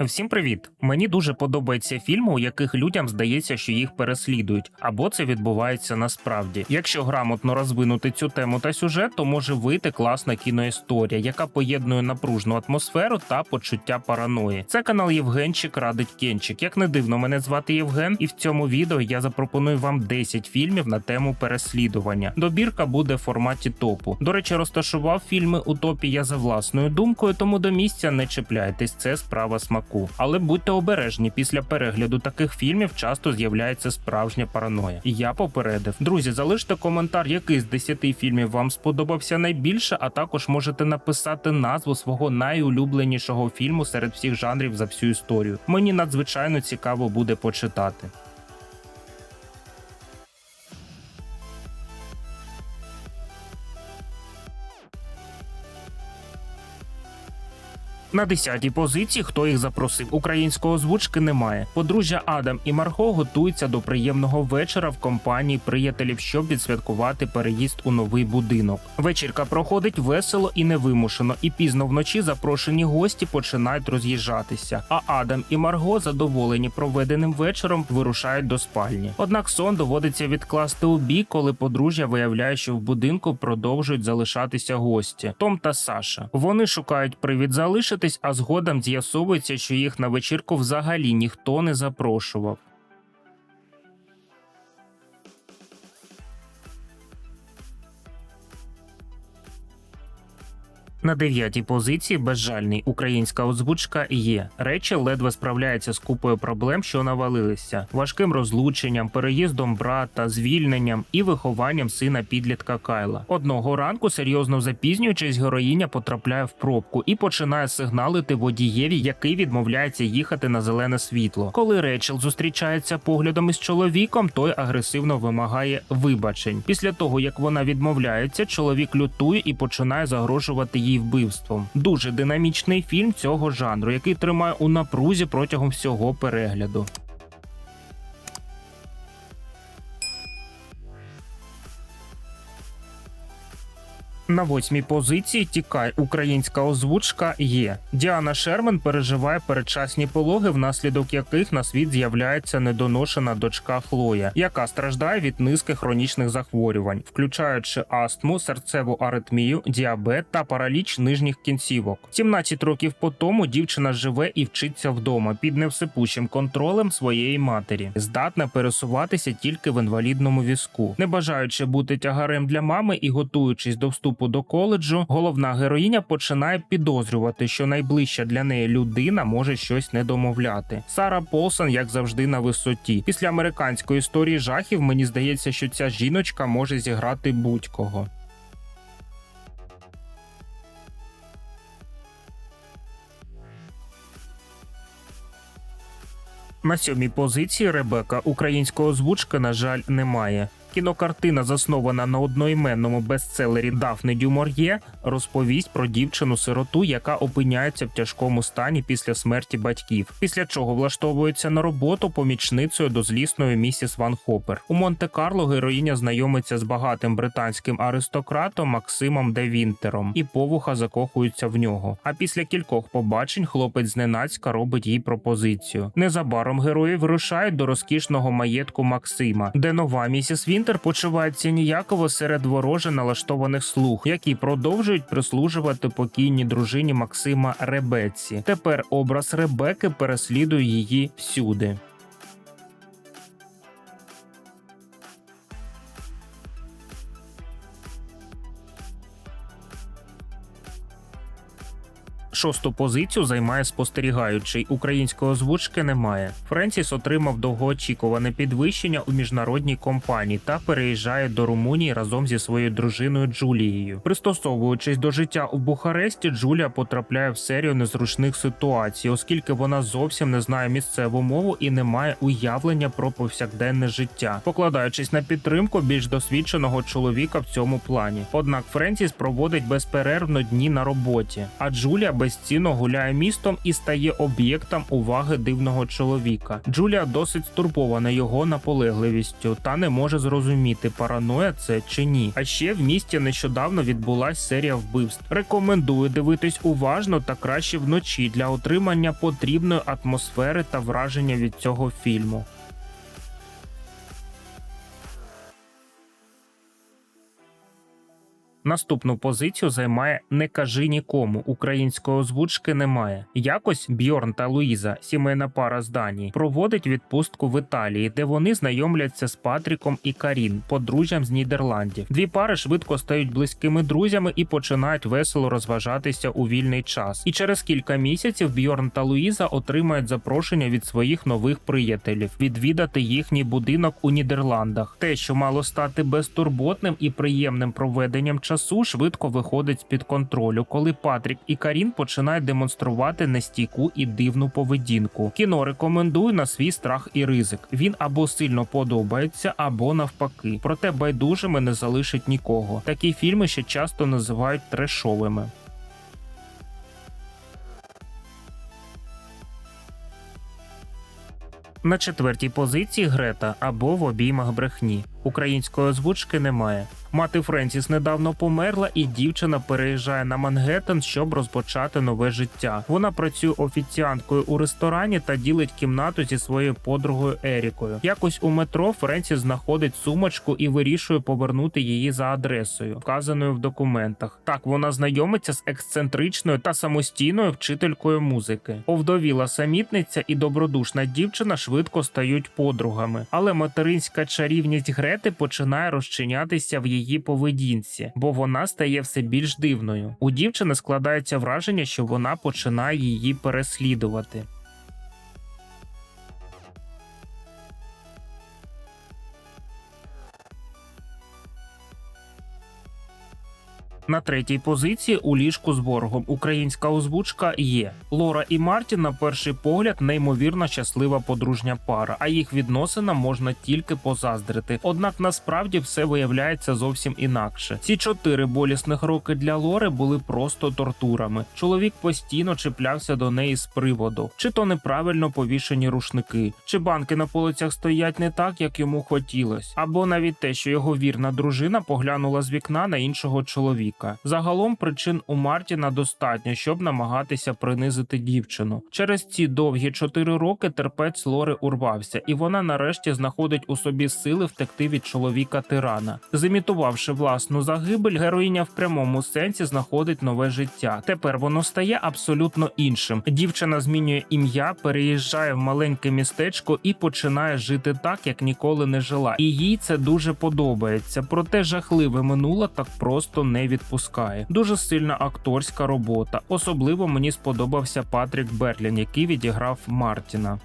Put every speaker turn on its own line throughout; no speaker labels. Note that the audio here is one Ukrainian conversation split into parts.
Всім привіт! Мені дуже подобаються фільми, у яких людям здається, що їх переслідують, або це відбувається насправді. Якщо грамотно розвинути цю тему та сюжет, то може вийти класна кіноісторія, яка поєднує напружну атмосферу та почуття параної. Це канал Євгенчик Радить Кенчик. Як не дивно, мене звати Євген, і в цьому відео я запропоную вам 10 фільмів на тему переслідування. Добірка буде в форматі топу. До речі, розташував фільми у топі я за власною думкою, тому до місця не чіпляйтесь. Це справа смаку. Але будьте обережні, після перегляду таких фільмів часто з'являється справжня параноя. І я попередив. Друзі, залиште коментар, який з 10 фільмів вам сподобався найбільше, а також можете написати назву свого найулюбленішого фільму серед всіх жанрів за всю історію. Мені надзвичайно цікаво буде почитати. На 10-й позиції, хто їх запросив, української озвучки немає. Подружжя Адам і Марго готуються до приємного вечора в компанії приятелів, щоб відсвяткувати переїзд у новий будинок. Вечірка проходить весело і невимушено, і пізно вночі запрошені гості починають роз'їжджатися. А Адам і Марго, задоволені проведеним вечором, вирушають до спальні. Однак сон доводиться відкласти у бік, коли подружжя виявляє, що в будинку продовжують залишатися гості Том та Саша. Вони шукають привід залишити а згодом з'ясовується, що їх на вечірку взагалі ніхто не запрошував. На дев'ятій позиції безжальний українська озвучка є. Речі ледве справляється з купою проблем, що навалилися, важким розлученням, переїздом брата, звільненням і вихованням сина підлітка Кайла. Одного ранку, серйозно запізнюючись, героїня потрапляє в пробку і починає сигналити водієві, який відмовляється їхати на зелене світло. Коли Речел зустрічається поглядом із чоловіком, той агресивно вимагає вибачень. Після того як вона відмовляється, чоловік лютує і починає загрожувати їй вбивством. Дуже динамічний фільм цього жанру, який тримає у напрузі протягом всього перегляду. На восьмій позиції тікай українська озвучка є. Діана Шерман переживає передчасні пологи, внаслідок яких на світ з'являється недоношена дочка Хлоя, яка страждає від низки хронічних захворювань, включаючи астму, серцеву аритмію, діабет та параліч нижніх кінцівок. 17 років по тому дівчина живе і вчиться вдома під невсипущим контролем своєї матері, здатна пересуватися тільки в інвалідному візку, не бажаючи бути тягарем для мами і готуючись до вступу до коледжу, головна героїня починає підозрювати, що найближча для неї людина може щось не домовляти. Сара Полсон, як завжди, на висоті. Після американської історії жахів мені здається, що ця жіночка може зіграти будь-кого. На сьомій позиції Ребека української озвучки, на жаль, немає. Кінокартина, заснована на одноіменному бестселері Дафни Дюмор'є, розповість про дівчину-сироту, яка опиняється в тяжкому стані після смерті батьків, після чого влаштовується на роботу помічницею до злісної місіс Ван Хопер. У Монте-Карло героїня знайомиться з багатим британським аристократом Максимом де Вінтером, і повуха закохуються в нього. А після кількох побачень хлопець зненацька робить їй пропозицію. Незабаром герої вирушають до розкішного маєтку Максима, де нова місіс Вінтер почувається ніяково серед вороже налаштованих слуг, які продовжують прислужувати покійній дружині Максима Ребеці. Тепер образ Ребеки переслідує її всюди. Шосту позицію займає спостерігаючий. Української озвучки немає. Френсіс отримав довгоочікуване підвищення у міжнародній компанії та переїжджає до Румунії разом зі своєю дружиною Джулією. Пристосовуючись до життя у Бухаресті, Джулія потрапляє в серію незручних ситуацій, оскільки вона зовсім не знає місцеву мову і не має уявлення про повсякденне життя, покладаючись на підтримку більш досвідченого чоловіка в цьому плані. Однак Френсіс проводить безперервно дні на роботі, а Джулія безцінно гуляє містом і стає об'єктом уваги дивного чоловіка. Джулія досить стурбована його наполегливістю та не може зрозуміти, параноя це чи ні. А ще в місті нещодавно відбулась серія вбивств. Рекомендую дивитись уважно та краще вночі для отримання потрібної атмосфери та враження від цього фільму. Наступну позицію займає Не кажи нікому. Української озвучки немає. Якось Бьорн та Луїза, сімейна пара з Данії, проводить відпустку в Італії, де вони знайомляться з Патріком і Карін, подружжям з Нідерландів. Дві пари швидко стають близькими друзями і починають весело розважатися у вільний час. І через кілька місяців Бьорн та Луїза отримають запрошення від своїх нових приятелів відвідати їхній будинок у Нідерландах. Те, що мало стати безтурботним і приємним проведенням часу швидко виходить з під контролю, коли Патрік і Карін починають демонструвати нестійку і дивну поведінку. Кіно рекомендую на свій страх і ризик. Він або сильно подобається, або навпаки. Проте байдужими не залишить нікого. Такі фільми ще часто називають трешовими. На четвертій позиції Грета або в обіймах брехні. Української озвучки немає. Мати Френсіс недавно померла, і дівчина переїжджає на Мангеттен, щоб розпочати нове життя. Вона працює офіціанткою у ресторані та ділить кімнату зі своєю подругою Ерікою. Якось у метро Френсіс знаходить сумочку і вирішує повернути її за адресою, вказаною в документах. Так вона знайомиться з ексцентричною та самостійною вчителькою музики. Овдовіла самітниця і добродушна дівчина швидко стають подругами, але материнська чарівність Грети починає розчинятися в її поведінці, бо вона стає все більш дивною. У дівчини складається враження, що вона починає її переслідувати. На третій позиції у ліжку з ворогом українська озвучка є. Лора і Мартін, на перший погляд, неймовірно щаслива подружня пара, а їх відносинам можна тільки позаздрити. Однак насправді все виявляється зовсім інакше. Ці чотири болісних роки для Лори були просто тортурами. Чоловік постійно чіплявся до неї з приводу, чи то неправильно повішені рушники, чи банки на полицях стоять не так, як йому хотілось, або навіть те, що його вірна дружина поглянула з вікна на іншого чоловіка. Загалом причин у Мартіна достатньо, щоб намагатися принизити дівчину. Через ці довгі чотири роки терпець Лори урвався, і вона нарешті знаходить у собі сили втекти від чоловіка тирана. Зімітувавши власну загибель, героїня в прямому сенсі знаходить нове життя. Тепер воно стає абсолютно іншим. Дівчина змінює ім'я, переїжджає в маленьке містечко і починає жити так, як ніколи не жила. І їй це дуже подобається. Проте жахливе минуле так просто не відпускає. Дуже сильна акторська робота. Особливо мені сподобався Патрік Берлін, який відіграв Мартіна.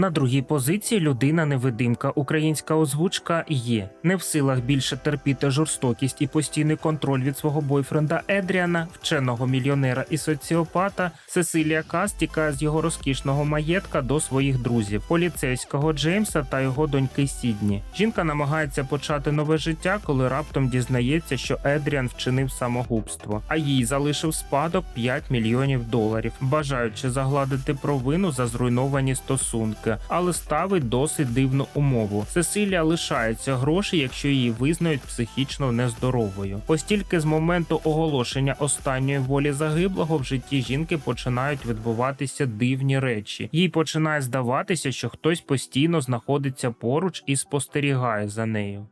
На другій позиції людина невидимка. Українська озвучка є не в силах більше терпіти жорстокість і постійний контроль від свого бойфренда Едріана, вченого мільйонера і соціопата. Сесилія Кас тікає з його розкішного маєтка до своїх друзів, поліцейського Джеймса та його доньки Сідні. Жінка намагається почати нове життя, коли раптом дізнається, що Едріан вчинив самогубство, а їй залишив спадок 5 мільйонів доларів, бажаючи загладити провину за зруйновані стосунки але ставить досить дивну умову. Сесилія лишається гроші, якщо її визнають психічно нездоровою. Постільки з моменту оголошення останньої волі загиблого в житті жінки починають відбуватися дивні речі. Їй починає здаватися, що хтось постійно знаходиться поруч і спостерігає за нею.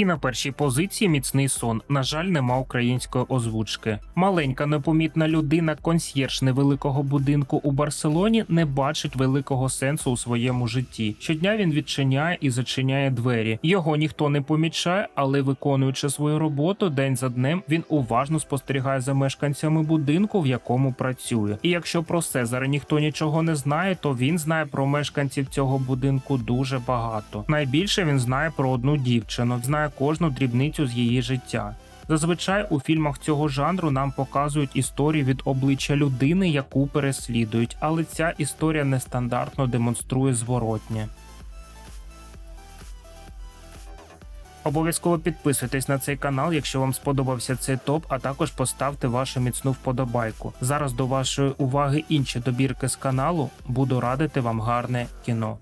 І на першій позиції міцний сон. На жаль, нема української озвучки. Маленька непомітна людина, консьєрж невеликого будинку у Барселоні, не бачить великого сенсу у своєму житті. Щодня він відчиняє і зачиняє двері. Його ніхто не помічає, але виконуючи свою роботу день за днем, він уважно спостерігає за мешканцями будинку, в якому працює. І якщо про Сезара ніхто нічого не знає, то він знає про мешканців цього будинку дуже багато. Найбільше він знає про одну дівчину, знає кожну дрібницю з її життя. Зазвичай у фільмах цього жанру нам показують історії від обличчя людини, яку переслідують, але ця історія нестандартно демонструє зворотнє. Обов'язково підписуйтесь на цей канал, якщо вам сподобався цей топ, а також поставте вашу міцну вподобайку. Зараз до вашої уваги інші добірки з каналу. Буду радити вам гарне кіно.